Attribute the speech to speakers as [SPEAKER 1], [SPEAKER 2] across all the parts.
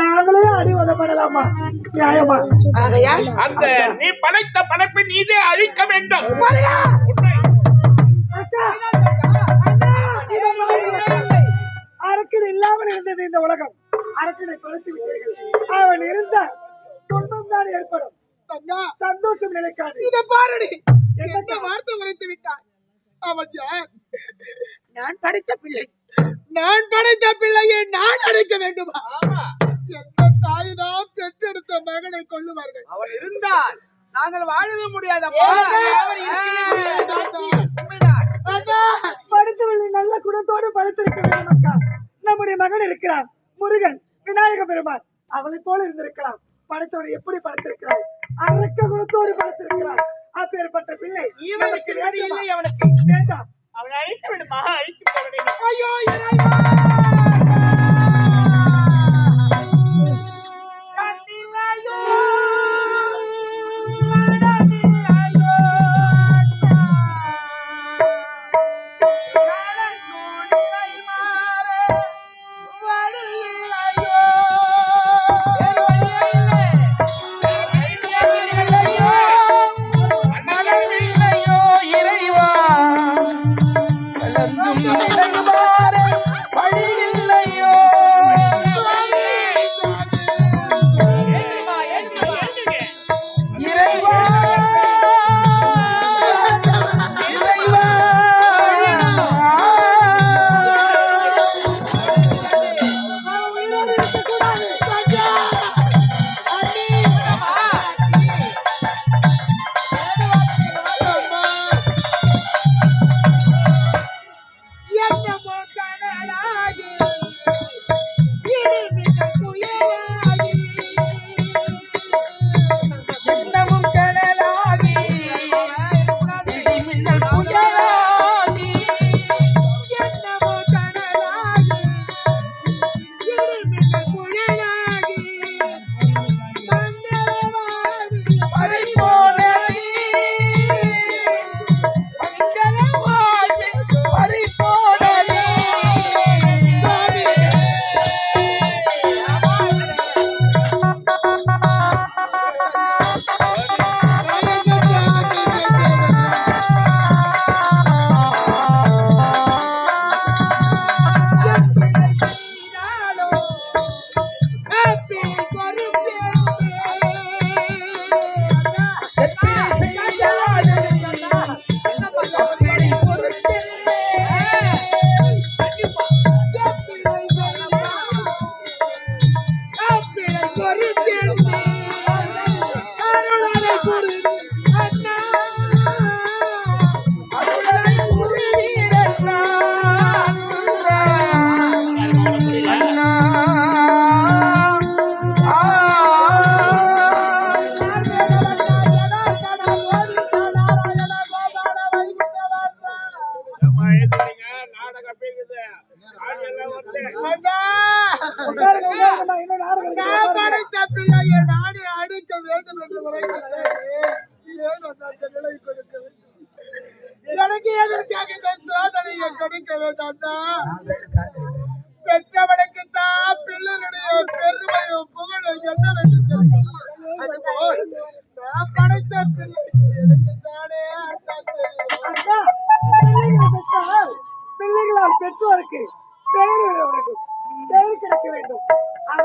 [SPEAKER 1] நாங்களே அடிவதப்படலாமா நியாயமா?
[SPEAKER 2] அந்த நீ படைத்த படைப்பை நீதே அழிக்க வேண்டும்.
[SPEAKER 1] அரக்கன் இல்லாமல் இருந்தது இந்த உலகம். அரக்கனை தொலைத்து விட்டீர்கள். அவன் இருந்த துன்பம் தான் ஏற்படும். சந்தோஷம் நினைக்காது
[SPEAKER 3] இதை பாரடி. என்ன வார்த்தை உரைத்து விட்டான் அவன் நான் படித்த பிள்ளை.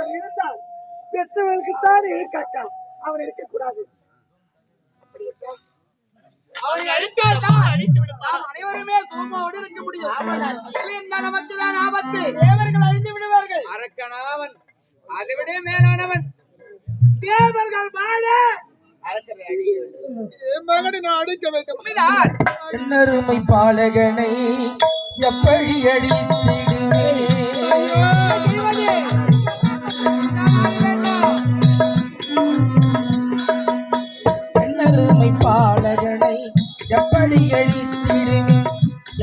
[SPEAKER 4] அவன் இருந்தால் பெற்றவர்களுக்குத்தான்
[SPEAKER 1] இருக்காக்கா?
[SPEAKER 4] அவன்
[SPEAKER 1] இருக்கக்கூடாது. இருக்க
[SPEAKER 4] முடியும். நமக்கு தான்
[SPEAKER 3] தேவர்கள் அழிந்து விடுவார்கள்.
[SPEAKER 4] அரக்கனாவன் அதை மேலானவன்.
[SPEAKER 3] தேவர்கள் வாழ. மகனை நான் அடிக்க வேண்டும்.
[SPEAKER 4] பாலகனை எப்படி அடித்து எப்படி அழித்திடுவேன்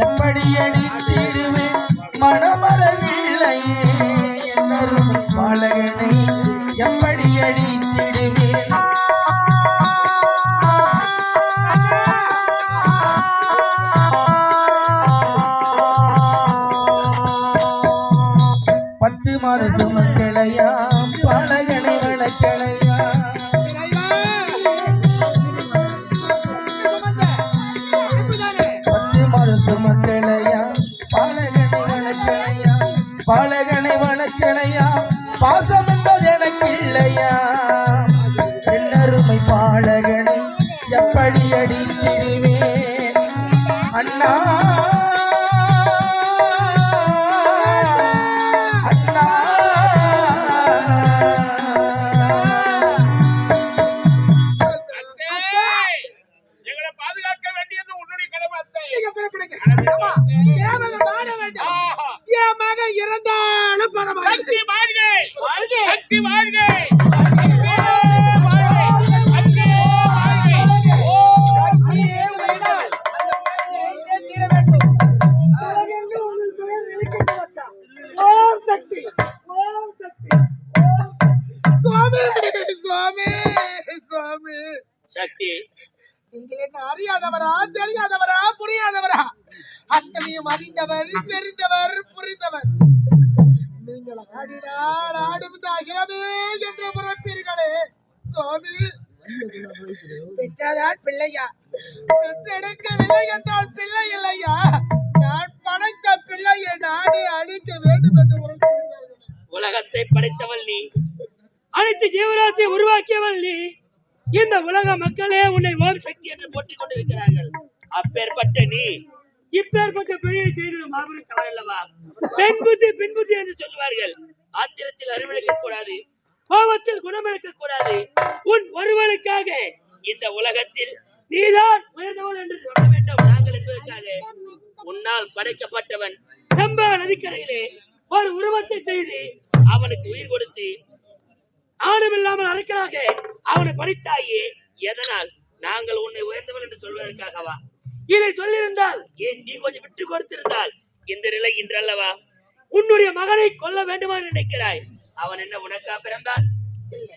[SPEAKER 4] எப்படி அழித்திடுவேன் மனமரவில்லை என்னரும் பாலகனை எப்படி அழித்திடுவேன்
[SPEAKER 1] பத்து மாத சுமக்கலையா
[SPEAKER 2] அப்பேற்பட்ட
[SPEAKER 1] பிழையை செய்தது மாபெரும் தவறு அல்லவா? பெண் புத்தி பின் புத்தி என்று
[SPEAKER 2] சொல்லுவார்கள். ஆத்திரத்தில் அறிவிழக்க கூடாது
[SPEAKER 1] கோபத்தில் குணமிழக்க
[SPEAKER 2] கூடாது.
[SPEAKER 1] உன் ஒருவனுக்காக
[SPEAKER 2] இந்த உலகத்தில்
[SPEAKER 1] நீதான் உயர்ந்தவன் என்று
[SPEAKER 2] சொல்ல வேண்டும். நாங்கள் என்பதற்காக உன்னால் படைக்கப்பட்டவன்.
[SPEAKER 1] செம்பா நதிக்கரையிலே ஒரு உருவத்தை செய்து
[SPEAKER 2] அவனுக்கு உயிர் கொடுத்து
[SPEAKER 1] ஆணுமில்லாமல் அரக்கனாக
[SPEAKER 2] அவனை படித்தாயே எதனால் நாங்கள் உன்னை உயர்ந்தவன் என்று சொல்வதற்காகவா?
[SPEAKER 1] இதை சொல்லியிருந்தால்
[SPEAKER 2] ஏன் நீ கொஞ்சம் விட்டு கொடுத்திருந்தால்? இந்த நிலை இன்றல்லவா?
[SPEAKER 1] உன்னுடைய மகனை கொல்ல வேண்டுமா
[SPEAKER 2] நினைக்கிறாய். அவன் என்ன உனக்கா பிறந்தான்?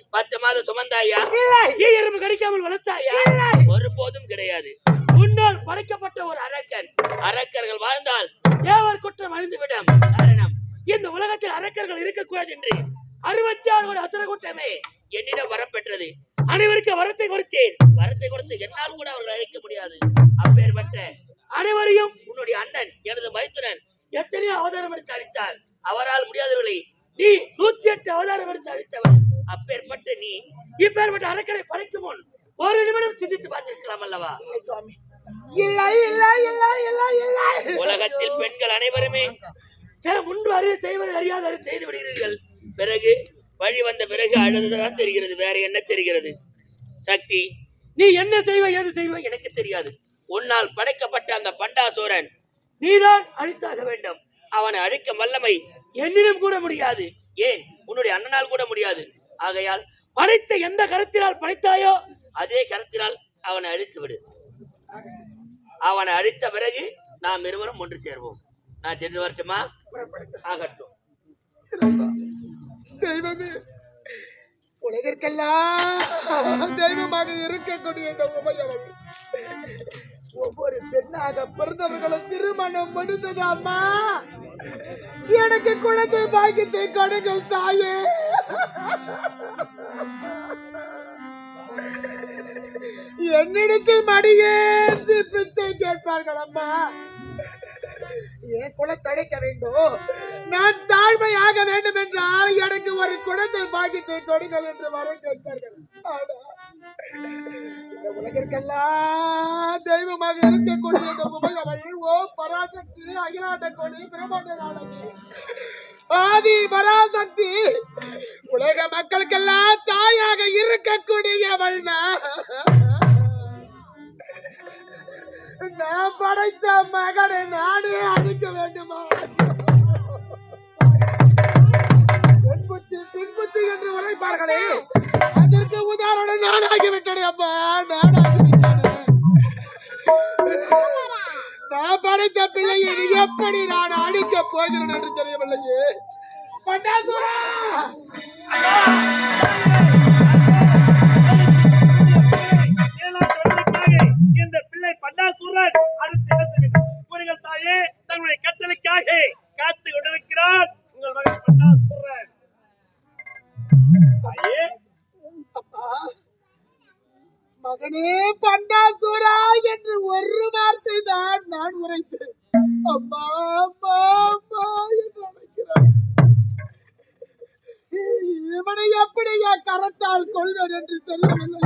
[SPEAKER 2] பத்து மாதம் சுமந்தாயா?
[SPEAKER 1] எறும்பு கடிக்காமல் வளர்த்தாயா?
[SPEAKER 2] ஒருபோதும் கிடையாது.
[SPEAKER 1] உன்னால் படைக்கப்பட்ட ஒரு
[SPEAKER 2] அரக்கன். அரக்கர்கள் வாழ்ந்தால்
[SPEAKER 1] தேவர் குற்றம் அழிந்துவிடும்.
[SPEAKER 2] காரணம்
[SPEAKER 1] இந்த உலகத்தில் அரக்கர்கள் இருக்கக்கூடாது என்று அறுபத்தி ஆறு ஒரு அசுர கூட்டமே
[SPEAKER 2] என்னிடம் வரம் பெற்றது.
[SPEAKER 1] அனைவருக்கும் வரத்தை கொடுத்தேன்.
[SPEAKER 2] வரத்தை கொடுத்து என்னால் கூட அவர்கள் அழைக்க முடியாது. அப்பேற்பட்ட
[SPEAKER 1] அனைவரையும்
[SPEAKER 2] உன்னுடைய அண்ணன் எனது மைத்துனன்
[SPEAKER 1] எத்தனையோ அவதாரம் எடுத்து அளித்தார்.
[SPEAKER 2] அவரால் முடியாதவர்களை
[SPEAKER 1] நீ நூத்தி எட்டு அவதாரம் எடுத்து அளித்தவன்.
[SPEAKER 2] அப்பேற்பட்ட நீ
[SPEAKER 1] இப்பேற்பட்ட அரக்கனை படைக்கும் முன் ஒரு நிமிடம் சிந்தித்து பார்த்திருக்கலாம் அல்லவா?
[SPEAKER 3] சுவாமி. இல்லை இல்லை இல்லை இல்லை இல்லை.
[SPEAKER 2] உலகத்தில் பெண்கள் அனைவருமே
[SPEAKER 1] முன்பு அறிய செய்வது அறியாத அறிய செய்து விடுகிறீர்கள்.
[SPEAKER 2] பிறகு வழி வந்த பிறகு அழுதுதான் தெரிகிறது. வேற என்ன தெரிகிறது? சக்தி.
[SPEAKER 1] நீ என்ன செய்வாய் எது செய்வாய் எனக்கு
[SPEAKER 2] தெரியாது. உன்னால் படைக்கப்பட்ட அந்த பண்டாசூரன்
[SPEAKER 1] நீதான் அழித்தாக வேண்டும்.
[SPEAKER 2] அவனை அழிக்க வல்லமை
[SPEAKER 1] என்னிடம் கூட முடியாது.
[SPEAKER 2] ஏன்? உன்னுடைய அண்ணனால் கூட முடியாது. ஆகையால்
[SPEAKER 1] படைத்த எந்த கருத்தினால் படைத்தாயோ
[SPEAKER 2] அதே கருத்தினால் அவனை அழித்து விடு. அவனை அழித்த பிறகு நாம் இருவரும் ஒன்று சேர்வோம். நான் சென்று வரட்டுமா? ஆகட்டும்.
[SPEAKER 3] தெய்வமே உலகிற்கெல்லாம் தெய்வமாக இருக்கக்கூடிய இந்த உமையவள் ஒவ்வொரு பெண்ணாக பிறந்தவர்களும் திருமணம் முடிந்தது அம்மா எனக்கு குழந்தை பாக்கியத்தை கடுங்கள் தாயே. என்னிடத்தில் மடியேந்து பிச்சை கேட்பார்கள் அம்மா என் குலத்தழைக்க வேண்டும்? நான் தாழ்மையாக வேண்டும் என்றால் எனக்கு ஒரு குழந்தை பாக்கியத்தை கொடுங்கள் என்று வரம் கேட்பார்கள். இந்த உலகிற்கெல்லாம் தெய்வமாக இருக்கக்கூடிய இந்த உமையவள் ஓ பராசக்தி அகிலாண்ட கோடி பிரம்மாண்ட நாடகி. ஆதி பராசக்தி உலக மக்களுக்கெல்லாம் தாயாக இருக்கக்கூடியவள் நான். படைத்த மகனை நானே அடிக்க வேண்டுமா? பின்புத்தி என்று உரைப்பார்களே. அதற்கு உதாரணம் நானாகி விட்டேனே அப்பா நானாகி நான் படைத்த பிள்ளையை நீ எப்படி நான் அடிக்க போகிறேன் என்று தெரியவில்லையே? பட்டாசுரா! கரத்தால் கொள்வேன் என்று தெரியவில்லை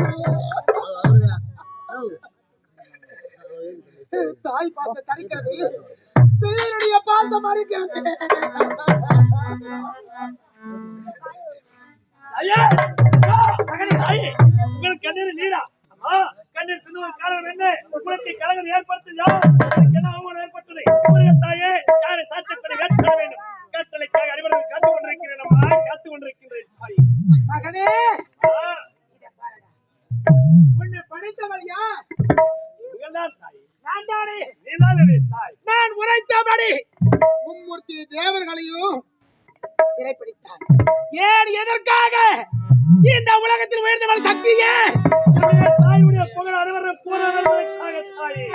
[SPEAKER 3] தாய் பாசம் தடுக்கிறது பிள்ளையுடைய பாசம் மறுக்கிறது
[SPEAKER 1] ஐயா உங்கள் கண்ணீர் நீரா? கண்ணீர் சிந்துவதன் காரணம் என்ன? உங்களுக்கு கழகம் என்ன அவமானம் ஏற்பட்டது? தாயே யாரை
[SPEAKER 3] சாட்சி தேவர்களையும் சிறைப்பிடித்தார் ஏன் எதற்காக? இந்த உலகத்தில் உயர்ந்தவள் சக்தியே.
[SPEAKER 1] தாயுடைய
[SPEAKER 3] புகழ் அனைவரும் போராடுவதற்காக
[SPEAKER 5] தாயே.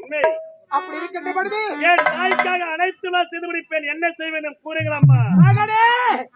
[SPEAKER 5] உண்மை. அப்படி இருக்கின்ற பொழுது என் தாய்க்காக என்ன செய்வேன்? கூறுகிறம்மா மகனே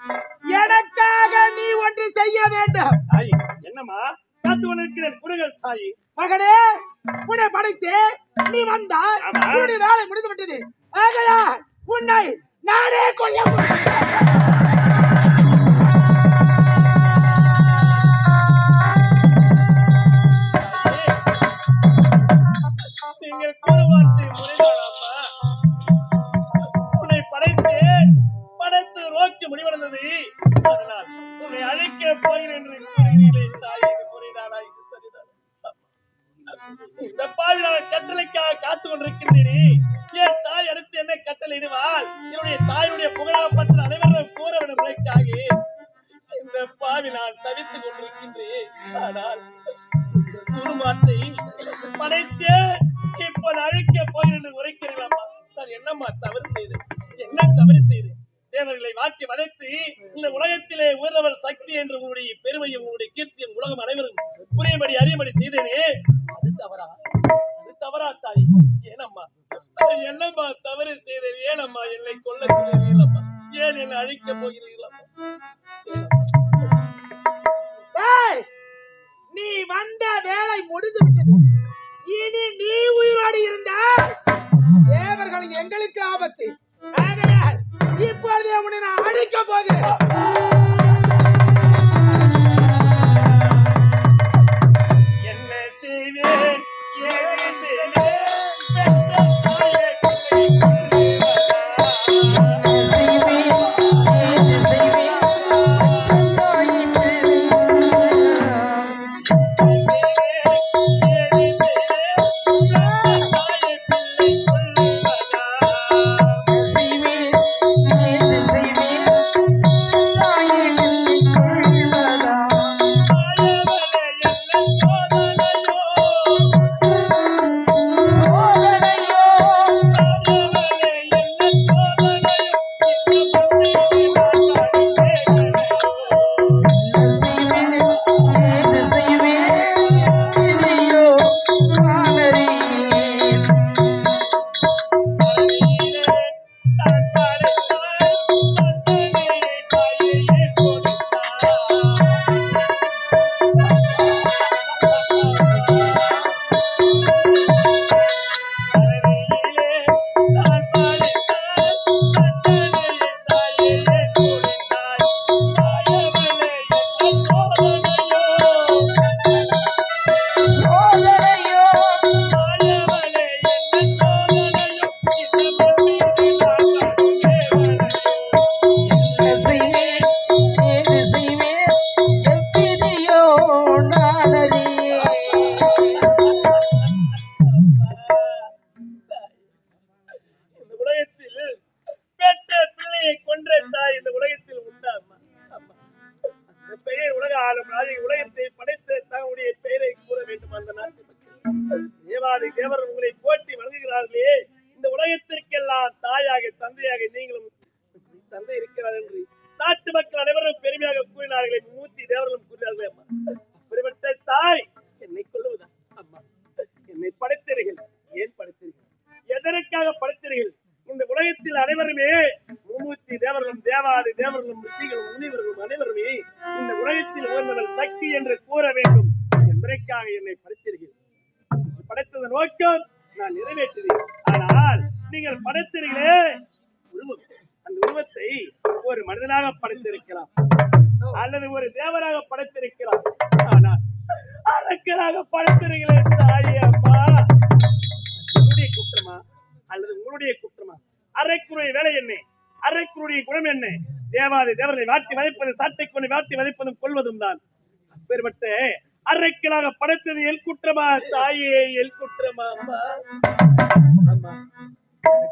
[SPEAKER 5] ஆனால் குருமாத்தை படைத்தே Yeah. அவர் உங்களை போட்டி வழங்குகிறார்களே இந்த உலகத்திற்கெல்லாம் தாயாக தந்தையாக நீங்களும் மரத்தை கொண்டு வேட்டி விதைப்பதும் கொள்வதும் தான். அப்பேற்பட்ட அரைக்கலாக படைத்தது எல் குற்றமா? தாயே எல் குற்றமா அம்மா?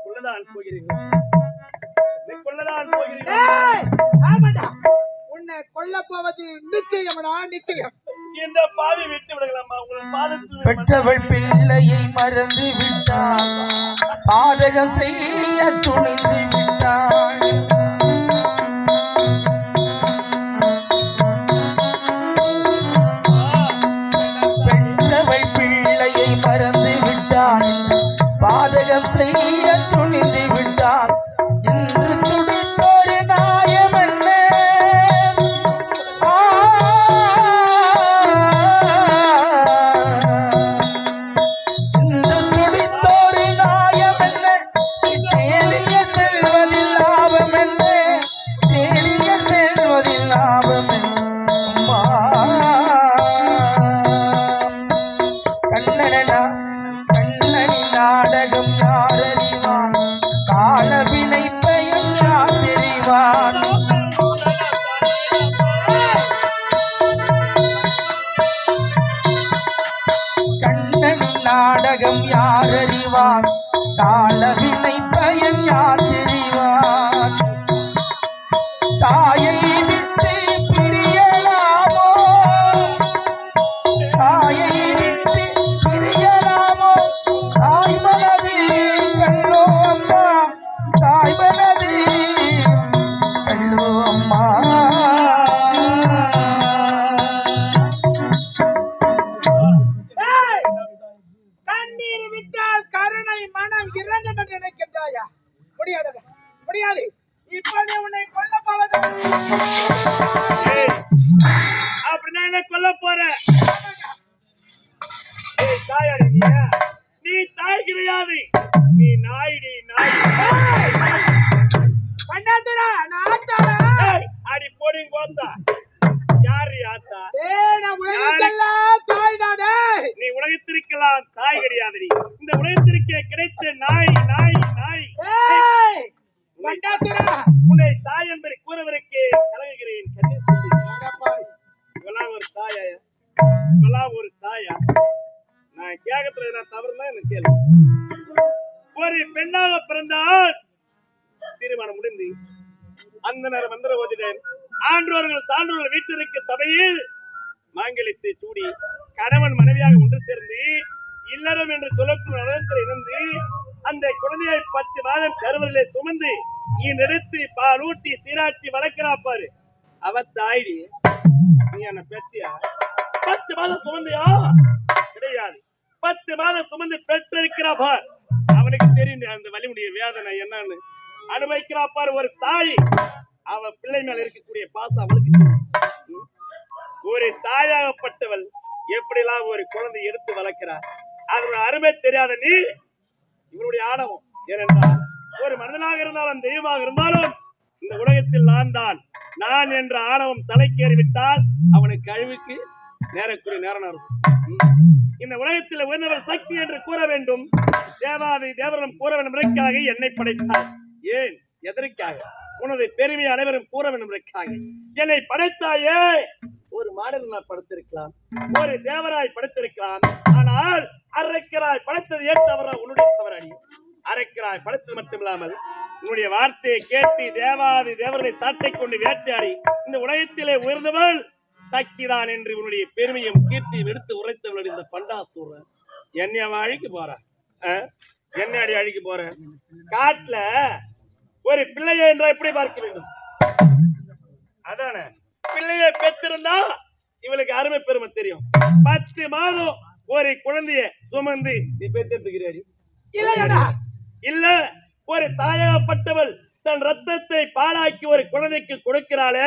[SPEAKER 5] கொள்ளதான் போகிறீர்கள். கொள்ளதான் போகிறீர்கள்.
[SPEAKER 3] உன்னை கொல்ல நிச்சயம்.
[SPEAKER 5] இந்த பாவி விட்டு விடலாமா உங்கள் பாதத்தில்
[SPEAKER 4] பெற்றவள் பிள்ளையை மறந்து விட்டாள். பாதகம் செய்ய துணிந்து விட்டாள்.
[SPEAKER 5] பெண்ணாக பிறந்தால் தீர்மானம் முடிந்து அந்த நேரம் மந்திர ஓதினேன் ஆன்றோர்கள் சான்றோர்கள் வீட்டிற்கு சபையில் மாங்கலித்தை சூடி கணவன் மனைவியாக ஒன்று சேர்ந்து இல்லறம் என்று சொல்லக்கும் நடனத்தில் இருந்து அந்த குழந்தையை பத்து மாதம் கருவரிலே சுமந்து இந்நெடுத்து பாலூட்டி சீராட்டி வளர்க்கிறா பாரு. அவ தாய்டி நீ. என்ன பெத்தியா? பத்து மாதம் சுமந்தியா? கிடையாது. பத்து மாதம் சுமந்து பெற்றிருக்கிறா பார். அவனுக்கு தெரியும் அந்த வலிமுடைய வேதனை என்னன்னு. அனுபவிக்கிறா பாரு ஒரு தாய். அவ பிள்ளை மேல இருக்கக்கூடிய பாசம் அவளுக்கு தெரியும். ஒரு தாயாகப்பட்டவள் எப்படிலாம் ஒரு குழந்தை எடுத்து வளர்க்கிறார் அதோட அருமை தெரியாத நீ இவருடைய ஆணவம் ஏனென்றால் ஒரு மனிதனாக இருந்தாலும் தெய்வமாக இருந்தாலும் இந்த உலகத்தில் நான் தான். நான் என்ற ஆணவம் தலைக்கேறிவிட்டால் அவனுக்கு அழிவுக்கு நேரக்கூடிய நேரம் இருக்கும் இந்த உலகத்தில் உயர்ந்தவர் சக்தி என்று கூற வேண்டும். தேவாதி தேவரம் கூற வேண்டும் என்பதற்காக என்னை படைத்தார். ஏன்? எதற்காக? உனது பெருமை அனைவரும் கூற வேண்டும் என்பதற்காக. என்னை படைத்தாயே. ஒரு மாடல் நான் படைத்திருக்கலாம். ஒரு தேவராய் படைத்திருக்கலாம். ஆனால் அரைக்கராய் படைத்தது ஏன் தவறா? உன்னுடைய தவறாடி அரைக்கராய் படைத்தது மட்டுமில்லாமல் உன்னுடைய வார்த்தையை கேட்டு தேவாதி தேவர்களை சாட்டை கொண்டு வேட்டையாடி இந்த உலகத்திலே உயர்ந்தவள் சக்திதான் என்று உன்னுடைய பெருமையும் கீர்த்தியும் எடுத்து உரைத்தவள் இந்த பண்டாசூரன் என்னை அவன் அழிக்க போறான் என்ன அடி அழிக்க போறேன் காட்டுல ஒரு பிள்ளையை என்றால் எப்படி பார்க்க வேண்டும்? அதானே? பிள்ளையை பெற்றிருந்தா இவளுக்கு அருமை பெருமை தெரியும். பத்து மாதம் ஒரு குழந்தைய சுமந்து நீ பெற்றெடுத்துக்கிறாரி
[SPEAKER 3] இல்லையடா.
[SPEAKER 5] இல்ல ஒரு தாயாகப்பட்டவள் தன் ரத்தத்தை பாலாக்கி ஒரு குழந்தைக்கு கொடுக்கிறாளே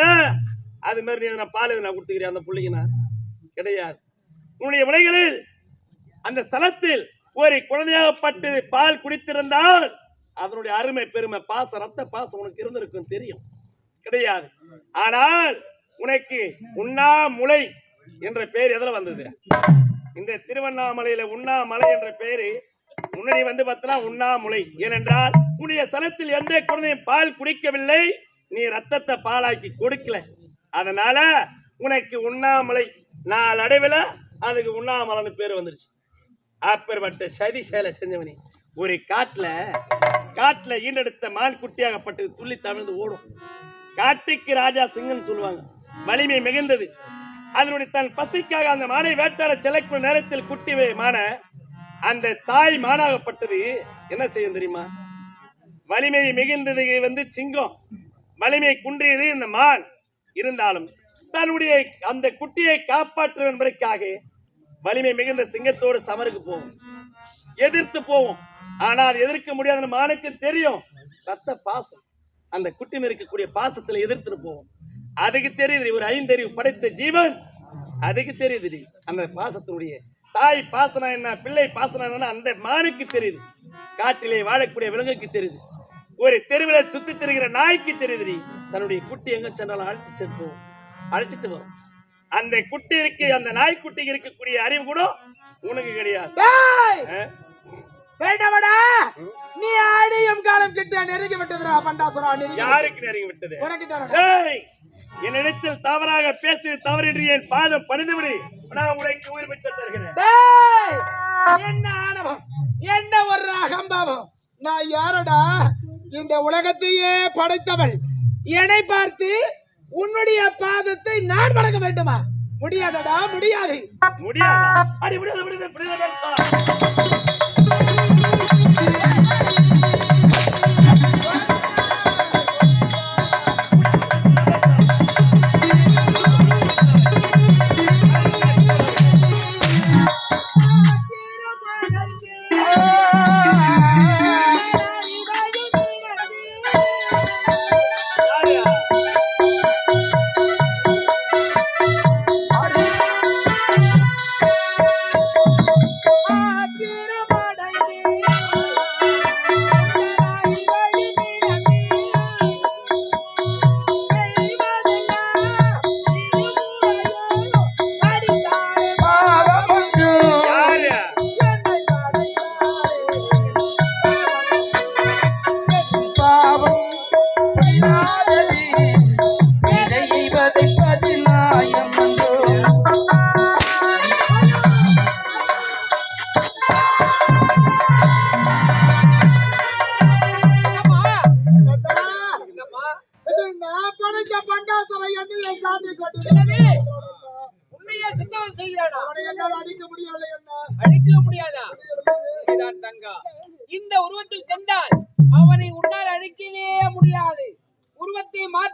[SPEAKER 5] அது மாதிரி நீ நான் பால் நான் கொடுத்துக்கிறேன் அந்த பிள்ளைக்கு நான் கிடையாது. உன்னுடைய விலைகளில் அந்த ஸ்தலத்தில் ஒரு குழந்தையாகப்பட்டு பால் குடித்திருந்தால் அதனுடைய அருமை பெருமை பாசம் ரத்த பாசம் உனக்கு இருந்திருக்கும் தெரியும். கிடையாது. ஆனால் உனக்கு உண்ணாமுலை என்ற பெயர் எதில் வந்தது? இந்த திருவண்ணாமலையில உண்ணாமலை என்ற பெயரு முன்னாடி வந்து பார்த்தனா உண்ணாமுலை. ஏனென்றால் உன்னுடைய ஸ்தலத்தில் எந்த குழந்தையும் பால் குடிக்கவில்லை நீ ரத்தத்தை பாலாக்கி கொடுக்கல. அதனால உனக்கு உண்ணாமலை நாளடைவில் அதுக்கு உண்ணாமலைன்னு பேர் வந்துருச்சு. அப்பேற்பட்ட சதி சேலை செஞ்சவனே ஒரு காட்டில் காட்டில் ஈண்டெடுத்த மான் குட்டியாகப்பட்டது துள்ளி தமிழ்ந்து ஓடும். காட்டுக்கு ராஜா சிங்கன்னு சொல்லுவாங்க. வலிமை மிகுந்தது. அதனுடைய தன் பசிக்காக அந்த மானை வேட்டாட செல்லக்கூடிய நேரத்தில் குட்டி மான அந்த தாய் மானாகப்பட்டது என்ன செய்யும் தெரியுமா? வலிமை மிகுந்தது வந்து சிங்கம். வலிமை குன்றியது இந்த மான். இருந்தாலும் தன்னுடைய அந்த குட்டியை காப்பாற்ற என்பதற்காக வலிமை மிகுந்த சிங்கத்தோடு சமருக்கு போகும் எதிர்த்து போவோம். ஆனால் எதிர்க்க முடியாத மானுக்கு தெரியும். ரத்த பாசம். அந்த குட்டி இருக்கக்கூடிய பாசத்துல எதிர்த்துட்டு போவோம். அதுக்கு தெரியுது ஒரு ஐந்தறிவு படைத்த ஜீவன். அதுக்கு தெரியுது அந்த பாசத்தினுடைய தாய் பாசனம் என்ன பிள்ளை பாசனம் என்ன அந்த மானுக்கு தெரியுது. காட்டிலே வாழக்கூடிய விலங்குக்கு தெரியுது. ஒரு தெருவில் சுத்தி திரிகிற நாய்க்கு தெரியுது தன்னுடைய குட்டி எங்க சென்றாலும் அழைச்சு சென்று அழைச்சிட்டு வரும். அந்த குட்டி இருக்கு அந்த நாய்க்குட்டிக்கு இருக்கக்கூடிய அறிவு கூட உனக்கு கிடையாது.
[SPEAKER 3] நீ ஆடியும் காலம் கிட்ட நெருங்கி விட்டதுடா பண்டாசுரா
[SPEAKER 5] யாருக்கு நெருங்கி விட்டது?
[SPEAKER 3] உனக்கு
[SPEAKER 5] ஏய், என்னிடத்தில் தவறாக பேசி தவறின்றி என் பாதம் பணிந்து விடு நான் உனக்கு உயிர் பெற்று தருகிறேன்.
[SPEAKER 3] என்ன ஆணவம்? என்ன ஒரு ராகம்
[SPEAKER 4] நான் யாரடா? இந்த உலகத்தையே படைத்தவள். என்னை பார்த்து உன்னுடைய பாதத்தை நான் வணங்க வேண்டுமா? முடியாதடா முடியாது.
[SPEAKER 3] முடியாதா?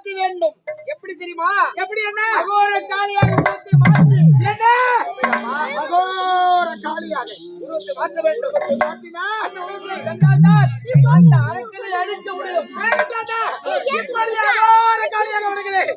[SPEAKER 6] மாற்ற வேண்டும். எப்படி தெரியுமா?
[SPEAKER 4] எப்படி என்ன?
[SPEAKER 6] அகோர காளியாக உருவத்தை மாற்று.
[SPEAKER 4] என்ன? அகோர காளியாக.
[SPEAKER 6] உருவத்தை மாற்ற வேண்டும். அந்த உருவத்தை கண்டால்தான் அந்த அரக்கனை அழிக்க முடியும்.
[SPEAKER 4] இப்படி அகோர காளியாக வருகிறேன்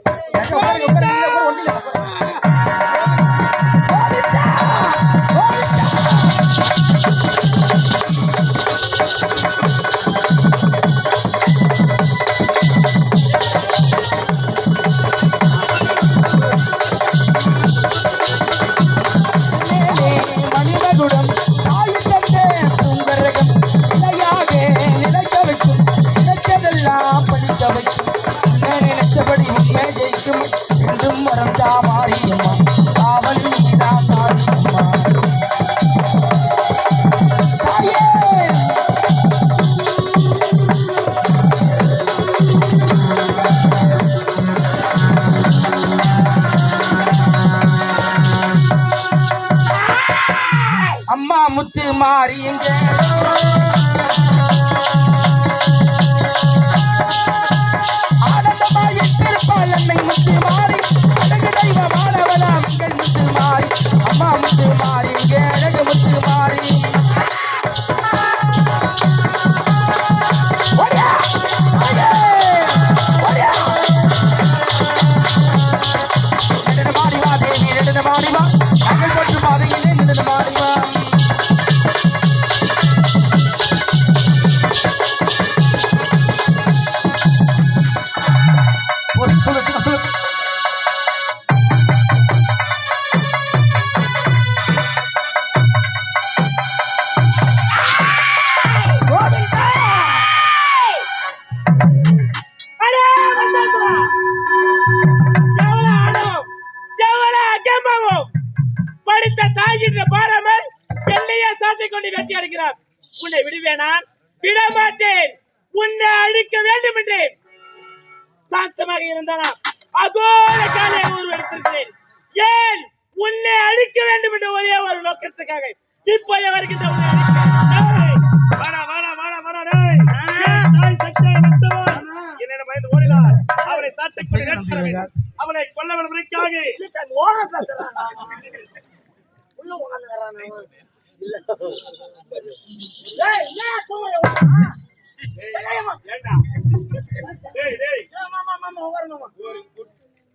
[SPEAKER 5] ஒரு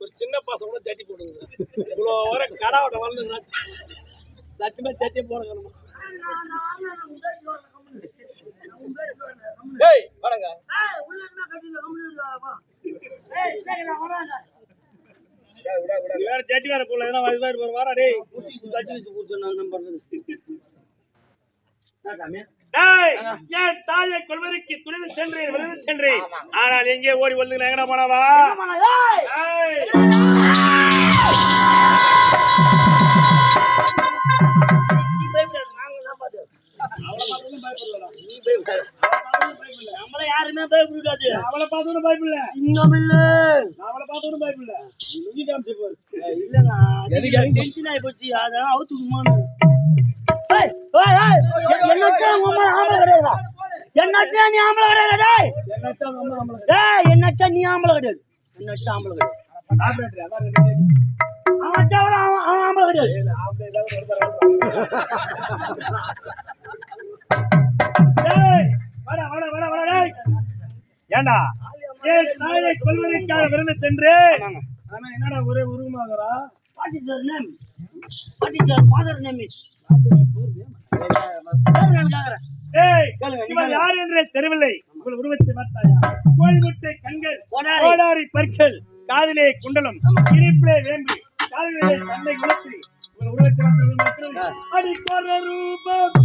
[SPEAKER 3] ஒரு சின்ன பசங்க கூட சட்டி போடுங்க இவ்வளோ வர கடாவோட வந்து சத்தியமா சட்டி போடுங்க டேய் வணங்க நீ வேற சட்டி வேற போடல எதனா இது மாதிரி போற வாடா டேய் டேய் என் தாயை கொள்வதற்கு துணிந்து சென்றேன் விழுந்து சென்றேன் ஆனால் எங்கே ஓடி வந்து எங்கடா போனவா? ஏய்! அவ்வளவு மட்டும் பயப்படலாம் நீ பயப்பட
[SPEAKER 2] அது
[SPEAKER 5] அவளை பார்த்தோன்னு பயப்பில்ல
[SPEAKER 2] சிங்கம் இல்ல.
[SPEAKER 5] அவளை பார்த்தோன்னு பயப்பில்ல
[SPEAKER 2] இல்லங்க டென்ஷன் ஆயி போச்சு. அதெல்லாம் அவுத்துக்குமான்னு ஏய், ஏய், ஏய், என்னாச்சா உங்க அம்மா ஆம்பளை கிடையாதா? என்னாச்சா நீ ஆம்பளை கிடையாது டேய்? டேய் என்னாச்சா நீ ஆம்பளை கிடையாது. என்னாச்சா ஆம்பளை கிடையாது. அவன் அவன் அவன் ஆம்பளை கிடையாது.
[SPEAKER 5] ஏண்டா? ஏன் தாயை கொல்வதற்காக விருந்து சென்று. என்னடா ஒரே உருவமாகறா?
[SPEAKER 2] What is your name? What is your father
[SPEAKER 5] யார் என்றே தெரியவில்லை. உங்கள் உருவத்தை பார்த்தாயா? கோழிமுட்டை கண்கள்
[SPEAKER 2] கோடாரி.
[SPEAKER 5] பற்கள் காதிலே குண்டலம் இனிப்பிலே வேம்பு காதிலே தந்தை குலத்தி உங்கள் உருவத்தை அடி ரூபம்